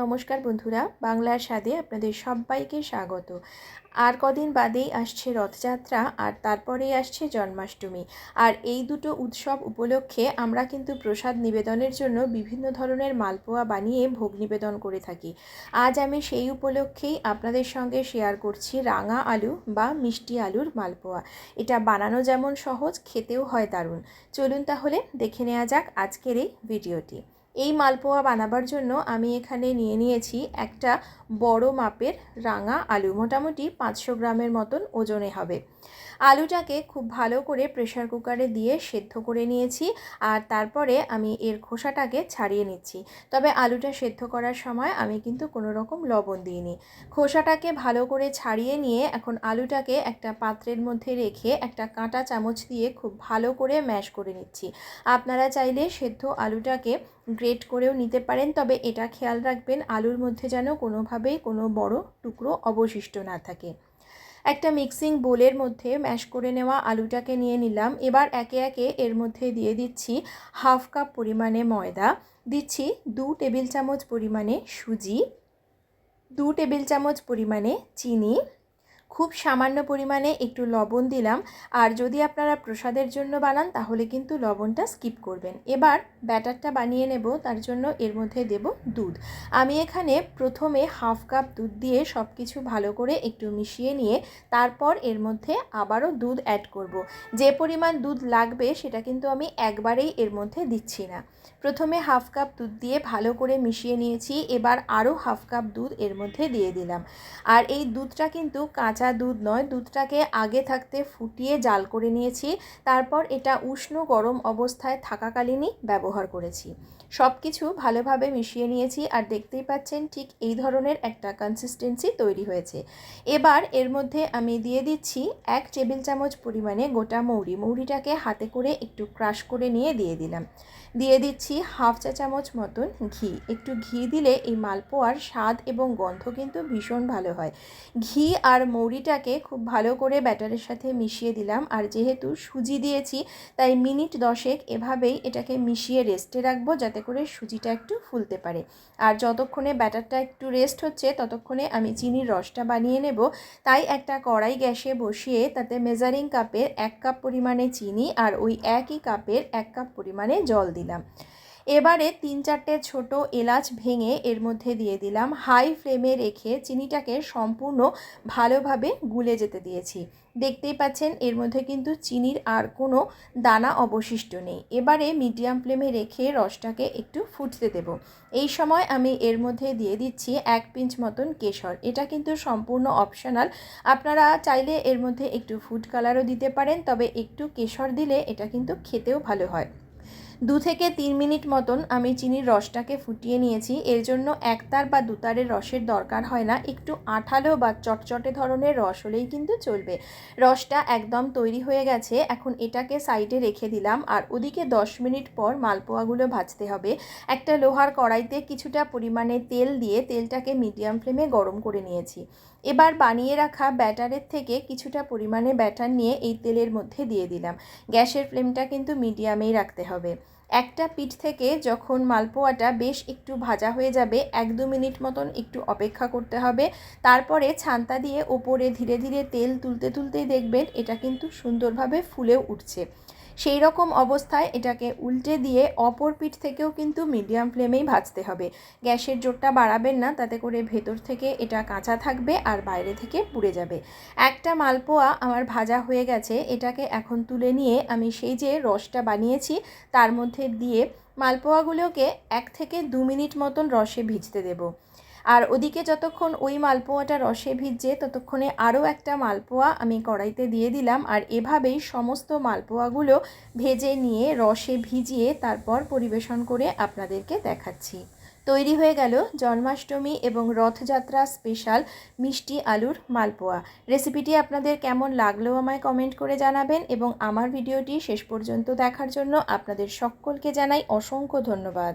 নমস্কার বন্ধুরা, বাংলার স্বাদে আপনাদের সবাইকে স্বাগত। আর কদিন বাদেই আসছে রথযাত্রা, আর তারপরেই আসছে জন্মাষ্টমী। আর এই দুটো উৎসব উপলক্ষে আমরা কিন্তু প্রসাদ নিবেদনের জন্য বিভিন্ন ধরনের মালপোয়া বানিয়ে ভোগ নিবেদন করে থাকি। আজ আমি সেই উপলক্ষেই আপনাদের সঙ্গে শেয়ার করছি রাঙা আলু বা মিষ্টি আলুর মালপোয়া। এটা বানানো যেমন সহজ, খেতেও হয় দারুণ। চলুন তাহলে দেখে নেওয়া যাক আজকের এই ভিডিওটি এই মালপোয়া বানাবার জন্য আমি এখানে নিয়ে নিয়েছি একটা বড় মাপের রাঙা আলু। মোটামুটি পাঁচশো গ্রামের মতন ওজনে হবে। আলুটাকে খুব ভালো করে প্রেশার কুকারে দিয়ে সেদ্ধ করে নিয়েছি আর তারপরে আমি এর খোসাটাকে ছাড়িয়ে নিচ্ছি। তবে আলুটা সেদ্ধ করার সময় আমি কিন্তু কোনো রকম লবণ দিইনি। খোসাটাকে ভালো করে ছাড়িয়ে নিয়ে এখন আলুটাকে একটা পাত্রের মধ্যে রেখে একটা কাঁটা চামচ দিয়ে খুব ভালো করে ম্যাশ করে নিচ্ছি। আপনারা চাইলে সেদ্ধ আলুটাকে গ্রেট করেও নিতে পারেন, তবে এটা খেয়াল রাখবেন আলুর মধ্যে যেন কোনোভাবেই কোনো বড় টুকরো অবশিষ্ট না থাকে। একটা মিক্সিং বোলের মধ্যে ম্যাশ করে নেওয়া আলুটাকে নিয়ে নিলাম। এবার একে একে এর মধ্যে দিয়ে দিচ্ছি হাফ কাপ পরিমাণে ময়দা, দিচ্ছি দু টেবিল চামচ পরিমাণে সুজি, দু টেবিল চামচ পরিমাণে চিনি খুব সামান্য পরিমাণে একটু লবণ দিলাম। আর যদি আপনারা প্রসাদের জন্য বানান, তাহলে কিন্তু লবণটা স্কিপ করবেন। এবার ব্যাটারটা বানিয়ে নেব, তার জন্য এর মধ্যে দেব দুধ। আমি এখানে প্রথমে হাফ কাপ দুধ দিয়ে সব কিছু ভালো করে একটু মিশিয়ে নিয়ে, তারপর এর মধ্যে আবারও দুধ অ্যাড করব। যে পরিমাণ দুধ লাগবে, সেটা কিন্তু আমি একবারেই এর মধ্যে দিচ্ছি না। প্রথমে হাফ কাপ দুধ দিয়ে ভালো করে মিশিয়ে নিয়েছি, এবার আরও হাফ কাপ দুধ এর মধ্যে দিয়ে দিলাম। আর এই দুধটা কিন্তু কাঁচা দুধ নয়, দুধটাকে আগে থাকতে ফুটিয়ে জাল করে নিয়েছি। তারপর এটা উষ্ণ গরম অবস্থায় থাকাকালীনই ব্যবহার করেছি। সব কিছু ভালোভাবে মিশিয়ে নিয়েছি আর দেখতেই পাচ্ছেন ঠিক এই ধরনের একটা কনসিস্টেন্সি তৈরি হয়েছে। এবার এর মধ্যে আমি দিয়ে দিচ্ছি এক টেবিল চামচ পরিমাণে গোটা মৌরি। মৌরিটাকে হাতে করে একটু ক্রাশ করে নিয়ে দিয়ে দিলাম। দিয়ে দিচ্ছি হাফ চা চামচ মতন ঘি। একটু ঘি দিলে এই মালপোয়ার স্বাদ এবং গন্ধ কিন্তু ভীষণ ভালো হয়। ঘি আর মৌরিটাকে খুব ভালো করে ব্যাটারের সাথে মিশিয়ে দিলাম। আর যেহেতু সুজি দিয়েছি, তাই মিনিট দশেক এভাবেই এটাকে মিশিয়ে রেস্টে রাখব যাতে করে সুজিটা একটু ফুলতে পারে। আর যতক্ষণে ব্যাটারটা একটু রেস্ট হচ্ছে, ততক্ষণে আমি চিনির রসটা বানিয়ে নেব। তাই একটা কড়াই গ্যাসে বসিয়ে তাতে মেজারিং কাপের এক কাপ পরিমাণে চিনি আর ওই একই কাপের এক কাপ পরিমাণে জল দিলাম। এবারে তিন চারটে ছোট এলাচ ভেঙে এর মধ্যে দিয়ে দিলাম। হাই ফ্লেমে রেখে চিনিটাকে সম্পূর্ণ ভালোভাবে গুলে যেতে দিয়েছি। দেখতেই পাচ্ছেন, এর মধ্যে কিন্তু চিনির আর কোনো দানা অবশিষ্ট নেই। এবারে মিডিয়াম ফ্লেমে রেখে রসটাকে একটু ফুটতে দেব। এই সময় আমি এর মধ্যে দিয়ে দিচ্ছি এক পিঞ্চ মতন কেশর। এটা কিন্তু সম্পূর্ণ অপশনাল। আপনারা চাইলে এর মধ্যে একটু ফুড কালারও দিতে পারেন, তবে একটু কেশর দিলে এটা কিন্তু খেতেও ভালো হয়। দু থেকে তিন মিনিট মতন আমি চিনির রসটাকে ফুটিয়ে নিয়েছি। এর জন্য একতার বা দুতারের রসের দরকার হয় না। একটু আঠালো বা চটচটে ধরনের রস হলেই কিন্তু চলবে। রসটা একদম তৈরি হয়ে গেছে। এখন এটাকে সাইডে রেখে দিলাম। আর ওদিকে দশ মিনিট পর মালপোয়াগুলো ভাজতে হবে। একটা লোহার কড়াইতে কিছুটা পরিমাণে তেল দিয়ে তেলটাকে মিডিয়াম ফ্লেমে গরম করে নিয়েছি। এবার বানিয়ে রাখা ব্যাটারের থেকে কিছুটা পরিমাণে ব্যাটার নিয়ে এই তেলের মধ্যে দিয়ে দিলাম। গ্যাসের ফ্লেমটা কিন্তু মিডিয়ামেই রাখতে হবে। একটা পিঠ থেকে যখন মালপোয়াটা বেশ একটু ভাজা হয়ে যাবে, এক দু মিনিট মতন একটু অপেক্ষা করতে হবে। তারপরে ছান্তা দিয়ে ওপরে ধীরে ধীরে তেল তুলতে তুলতেই দেখবেন এটা কিন্তু সুন্দরভাবে ফুলে উঠছে। সেই রকম অবস্থায় এটাকে উল্টে দিয়ে অপর পিঠ থেকেও কিন্তু মিডিয়াম ফ্লেমেই ভাজতে হবে। গ্যাসের জোরটা বাড়াবেন না, তাতে করে ভেতর থেকে এটা কাঁচা থাকবে আর বাইরে থেকে পুড়ে যাবে। একটা মালপোয়া আমার ভাজা হয়ে গেছে, এটাকে এখন তুলে নিয়ে আমি সেই যে রসটা বানিয়েছি, তার মধ্যে দিয়ে মালপোয়াগুলোকে এক থেকে দু মিনিট মতন রসে ভিজতে দেবো। আর ওদিকে যতক্ষণ ওই মালপোয়াটা রসে ভিজছে, ততক্ষণে আরও একটা মালপোয়া আমি কড়াইতে দিয়ে দিলাম। আর এভাবেই সমস্ত মালপোয়াগুলো ভেজে নিয়ে, রসে ভিজিয়ে তারপর পরিবেশন করে আপনাদেরকে দেখাচ্ছি। তৈরি হয়ে গেল জন্মাষ্টমী এবং রথযাত্রা স্পেশাল মিষ্টি আলুর মালপোয়া। রেসিপিটি আপনাদের কেমন লাগল আমায় কমেন্ট করে জানাবেন এবং আমার ভিডিওটি শেষ পর্যন্ত দেখার জন্য আপনাদের সকলকে জানাই অসংখ্য ধন্যবাদ।